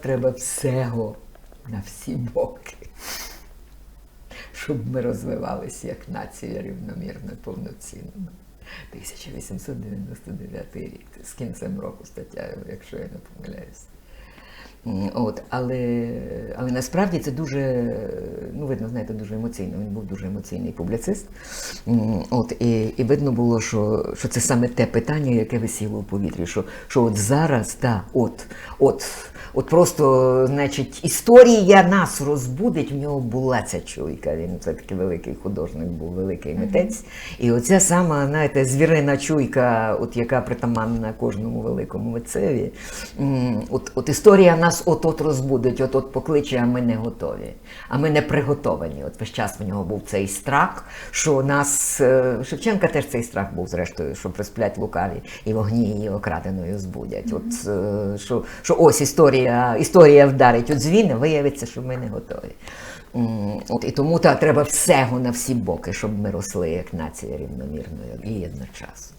Треба всього на всі боки, щоб ми розвивалися як нація рівномірно, повноцінно. 1899 рік, з кінцем року стаття, якщо я не помиляюся. От, але, але насправді це дуже, ну видно, знаєте, дуже емоційно. Він був дуже емоційний публіцист. От, і, і видно було, що, що це саме те питання, яке висіло в повітрі. Що, що от зараз, та, от, от, от просто, значить, історія нас розбудить. В нього була ця чуйка. Він все-таки великий художник, був великий митець. І оця сама, знаєте, звірина чуйка, от яка притаманна кожному великому митцеві. От, от історія нас от-от розбудить, от-от покличе, а ми не готові. А ми не приготовані. От весь час в нього був цей страх, що нас е, Шевченка теж цей страх був, зрештою, що присплять лукаві і вогні її окраденою збудять. От е, що, що ось історія, історія вдарить у дзвін, виявиться, що ми не готові. От, і тому та, треба всього на всі боки, щоб ми росли як нація рівномірно і одночасно.